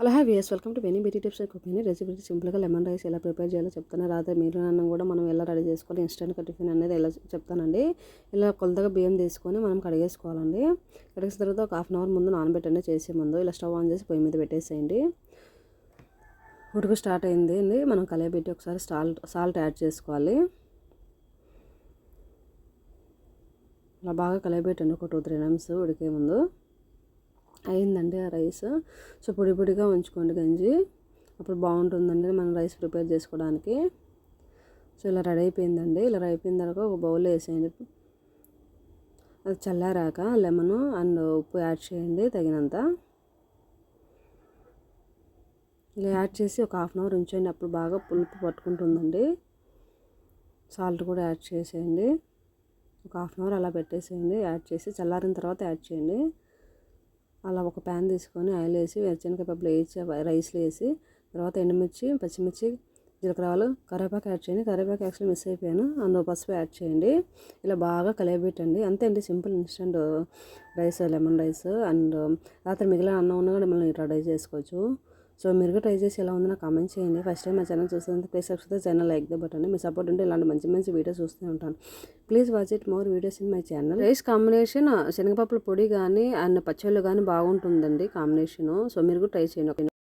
Hello hi yes welcome to many beauty tips cooking recipe. సింపుల్గా lemon rice ఎలా prepare చేయాలో చెప్తాను రాత్రి మీరు అన్నం కూడా మనం ఎలా రెడీ చేసుకోవాలి ఇన్స్టెంట్గా టిఫిన్ అనేది ఎలా చెప్తానండి. ఇలా కొలతగా బియ్యం తీసుకొని మనం కడిగేసుకోవాలండి. కడిగేసిన తర్వాత ఒక హాఫ్ అన్ అవర్ ముందు నానబెట్టండి. చేసే ముందు ఇలా స్టవ్ ఆన్ చేసి పొయ్యి మీద పెట్టేసేయండి. ఉడుకు స్టార్ట్ అయింది. అండి మనం కలియబెట్టి ఒకసారి సాల్ట్ సాల్ట్ యాడ్ చేసుకోవాలి. అలా బాగా కలియబెట్టండి. ఒక టూ త్రీ నిమిషం ఉడికే ముందు. అయిందండి ఆ రైస్. సో పొడి పొడిగా ఉంచుకోండి గంజి. అప్పుడు బాగుంటుందండి మనం రైస్ ప్రిపేర్ చేసుకోవడానికి. సో ఇలా రెడీ అయిపోయిందండి. ఇలా అయిపోయిన తర్వాత ఒక బౌల్లో వేసేయండి. అది చల్లారాక లెమన్ అండ్ ఉప్పు యాడ్ చేయండి తగినంత. ఇలా యాడ్ చేసి ఒక హాఫ్ అన్ అవర్ ఉంచండి. అప్పుడు బాగా పులుపు పట్టుకుంటుందండి. సాల్ట్ కూడా యాడ్ చేసేయండి. ఒక హాఫ్ అన్ అవర్ అలా పెట్టేసేయండి. యాడ్ చేసి చల్లారిన తర్వాత యాడ్ చేయండి. అలా ఒక ప్యాన్ తీసుకొని ఆయిల్ వేసి వేరుశనగ పప్పులు వేసి రైస్లో వేసి తర్వాత ఎండుమిర్చి పచ్చిమిర్చి జీలకర్రలు కరివేపాకు యాడ్ చేయండి. కరివేపాకు యాక్చువల్లీ మిస్ అయిపోయాను. అందులో పసుపు యాడ్ చేయండి. ఇలా బాగా కలియబెట్టండి. అంతే అండి. Simple instant rice lemon rice and రాత్రి మిగిలిన అన్నం ఉన్నా కూడా మనం రెడీ చేసుకోవచ్చు. సో మీరు ట్రై చేసి ఎలా ఉందో నాకు కామెంట్ చేయండి. ఫస్ట్ టైం మా ఛానల్ చూస్తుంటే please subscribe channel like the button me support ఉంటే ఇలాంటి మంచి మంచి వీడియోస్ చూస్తూ ఉంటాను. Please watch it more videos in my channel rice combination శనగపప్పుల పొడి కానీ అండ్ పచ్చళ్ళు కానీ బాగుంటుందండి కాంబినేషను సో మీరు కూడా ట్రై చేయండి.